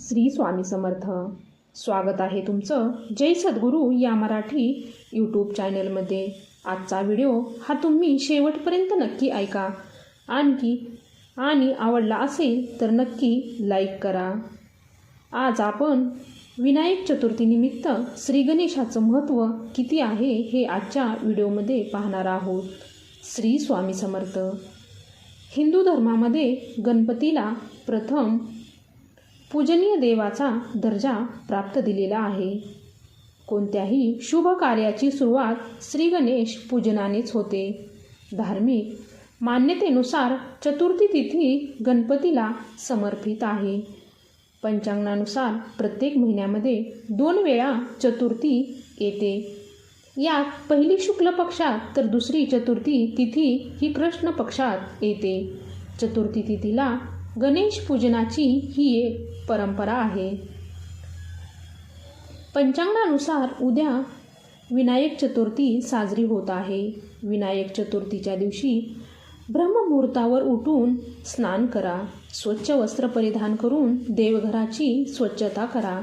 श्री स्वामी समर्थ. स्वागत आहे तुमचं जय सद्गुरू या मराठी यूट्यूब चॅनलमध्ये आजचा व्हिडिओ हा तुम्ही शेवटपर्यंत नक्की ऐका. आणखी आणि आवडला असेल तर नक्की लाईक करा. आज आपण विनायक चतुर्थीनिमित्त श्री गणेशाचं महत्त्व किती आहे हे आजच्या व्हिडिओमध्ये पाहणार आहोत. श्री स्वामी समर्थ. हिंदू धर्मामध्ये गणपतीला प्रथम पूजनीय देवाचा दर्जा प्राप्त दिलेला आहे. कोणत्याही शुभ कार्याची सुरुवात श्री गणेश पूजनानेच होते. धार्मिक मान्यतेनुसार चतुर्थी तिथी गणपतीला समर्पित आहे. पंचांगानुसार प्रत्येक महिन्यामध्ये दोन वेळा चतुर्थी येते. यात पहिली शुक्ल पक्षात तर दुसरी चतुर्थी तिथी ही कृष्ण पक्षात येते. चतुर्थी तिथीला गणेश पूजनाची ही एक परंपरा आहे. पंचांगानुसार उद्या विनायक चतुर्थी साजरी होत आहे. विनायक चतुर्थीच्या दिवशी ब्रह्ममुहूर्तावर उठून स्नान करा स्वच्छ वस्त्र परिधान करून देवघराची स्वच्छता करा.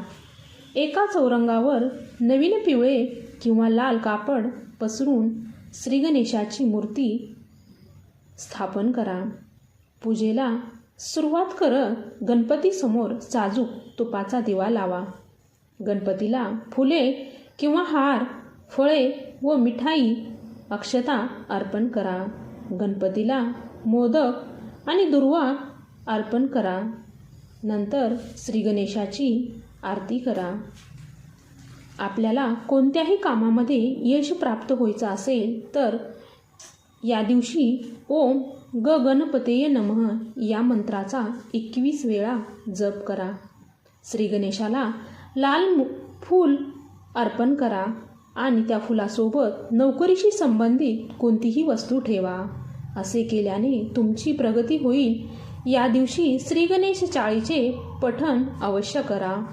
एका चौरंगावर नवीन पिवळे किंवा लाल कापड पसरून श्रीगणेशाची मूर्ती स्थापन करा. पूजेला सुरुवात करत गणपतीसमोर साजूक तुपाचा दिवा लावा. गणपतीला फुले किंवा हार फळे व मिठाई अक्षता अर्पण करा. गणपतीला मोदक आणि दुर्वा अर्पण करा. नंतर श्री गणेशाची आरती करा. आपल्याला कोणत्याही कामामध्ये यश प्राप्त व्हायचं असेल तर या दिवशी ओम ग गणपतेय नमः या मंत्राचा एकवीस वेळा जप करा. श्री गणेशाला लाल मु फूल अर्पण करा आणि त्या फुलासोबत नोकरीशी संबंधित कोणतीही वस्तू ठेवा. असे केल्याने तुमची प्रगती होईल. या दिवशी श्री गणेश चाळीचे पठण अवश्य करा.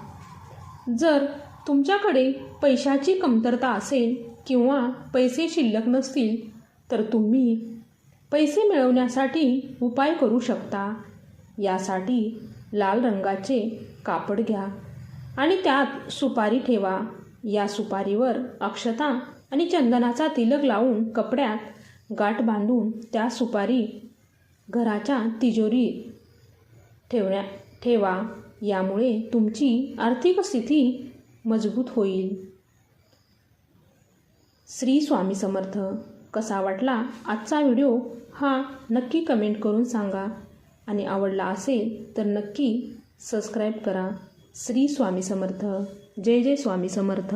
जर तुमच्याकडे पैशाची कमतरता असेल किंवा पैसे शिल्लक नसतील तर तुम्ही पैसे मिळवण्यासाठी उपाय करू शकता. यासाठी लाल रंगाचे कापड घ्या आणि त्यात सुपारी ठेवा. या सुपारीवर अक्षता आणि चंदनाचा तिलक लावून कपड्यात गाठ बांधून त्या सुपारी घराच्या तिजोरी ठेवण्या ठेवा. यामुळे तुमची आर्थिक स्थिती मजबूत होईल. श्री स्वामी समर्थ. कसा वाटला आजचा व्हिडिओ हा नक्की कमेंट करून सांगा. आणि आवडला असेल तर नक्की सबस्क्राईब करा. श्री स्वामी समर्थ. जय जय स्वामी समर्थ.